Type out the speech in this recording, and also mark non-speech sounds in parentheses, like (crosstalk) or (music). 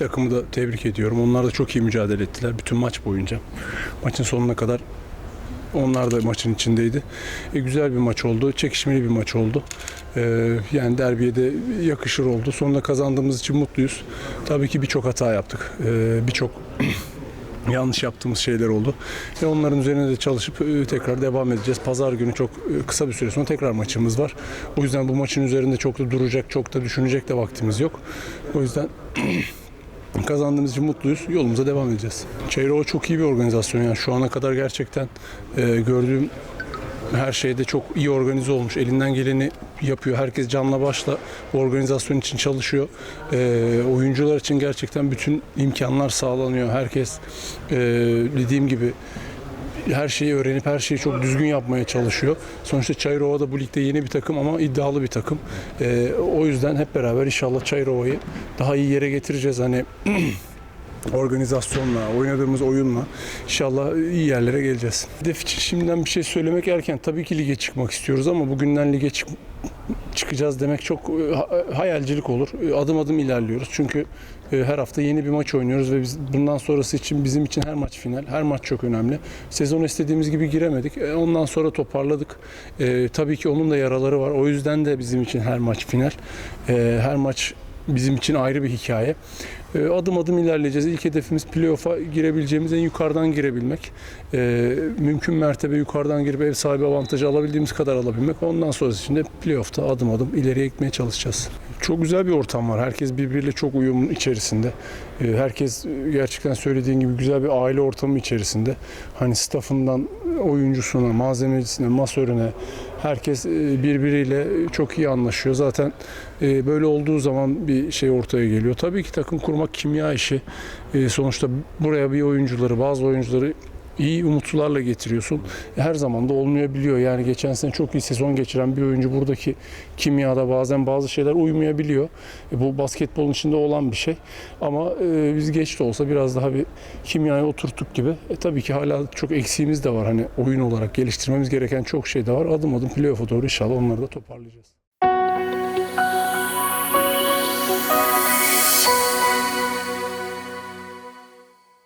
takımı da tebrik ediyorum. Onlar da çok iyi mücadele ettiler bütün maç boyunca. Maçın sonuna kadar onlar da maçın içindeydi. E, güzel bir maç oldu. Çekişmeli bir maç oldu. E, yani derbiye de yakışır oldu. Sonunda kazandığımız için mutluyuz. Tabii ki birçok hata yaptık. E, birçok (clears throat) yanlış yaptığımız şeyler oldu. Ve onların üzerine de çalışıp e, tekrar devam edeceğiz. Pazar günü çok e, kısa bir süre sonra tekrar maçımız var. O yüzden bu maçın üzerinde çok da duracak, çok da düşünecek de vaktimiz yok. O yüzden (clears throat) kazandığımız için mutluyuz. Yolumuza devam edeceğiz. Çeyrova çok iyi bir organizasyon. Yani şu ana kadar gerçekten e, gördüğüm her şeyde çok iyi organize olmuş. Elinden geleni yapıyor. Herkes canla başla organizasyon için çalışıyor. E, oyuncular için gerçekten bütün imkanlar sağlanıyor. Herkes e, dediğim gibi her şeyi öğrenip her şeyi çok düzgün yapmaya çalışıyor. Sonuçta Çayırova da bu ligde yeni bir takım ama iddialı bir takım. E, o yüzden hep beraber inşallah Çayırova'yı daha iyi yere getireceğiz. Hani (clears throat) organizasyonla, oynadığımız oyunla inşallah iyi yerlere geleceğiz. Hedef için şimdiden bir şey söylemek erken. Tabii ki lige çıkmak istiyoruz ama bugünden lige çık çıkacağız demek çok e, ha- hayalcilik olur. E, Adım adım ilerliyoruz. Çünkü e, her hafta yeni bir maç oynuyoruz ve biz bundan sonrası için bizim için her maç final, her maç çok önemli. Sezon istediğimiz gibi giremedik. E, Ondan sonra toparladık. E, tabii ki onun da yaraları var. O yüzden de bizim için her maç final. E, her maç bizim için ayrı bir hikaye. E, Adım adım ilerleyeceğiz. İlk hedefimiz playoff'a girebileceğimiz en yukarıdan girebilmek. E, mümkün mertebe yukarıdan girip ev sahibi avantajı alabildiğimiz kadar alabilmek. Ondan sonrası için de playoff'ta adım adım ileriye gitmeye çalışacağız. Çok güzel bir ortam var. Herkes birbiriyle çok uyumun içerisinde. E, Herkes e, gerçekten söylediğin gibi güzel bir aile ortamı içerisinde. Hani staffından oyuncusuna, malzemecisine, masörüne herkes e, birbiriyle çok iyi anlaşıyor. Zaten e, böyle olduğu zaman bir şey ortaya geliyor. Tabii ki takım kurmak kimya işi. E, Sonuçta buraya bir oyuncuları, bazı oyuncuları iyi umutlularla getiriyorsun. Her zaman da olmayabiliyor. Yani geçen sene çok iyi sezon geçiren bir oyuncu buradaki kimyada bazen bazı şeyler uymayabiliyor. E, bu basketbolun içinde olan bir şey. Ama e, biz geç de olsa biraz daha bir kimyaya oturttuk gibi. E, tabii ki hala çok eksiğimiz de var. Hani oyun olarak geliştirmemiz gereken çok şey de var. Adım adım playoff'a doğru inşallah onları da toparlayacağız.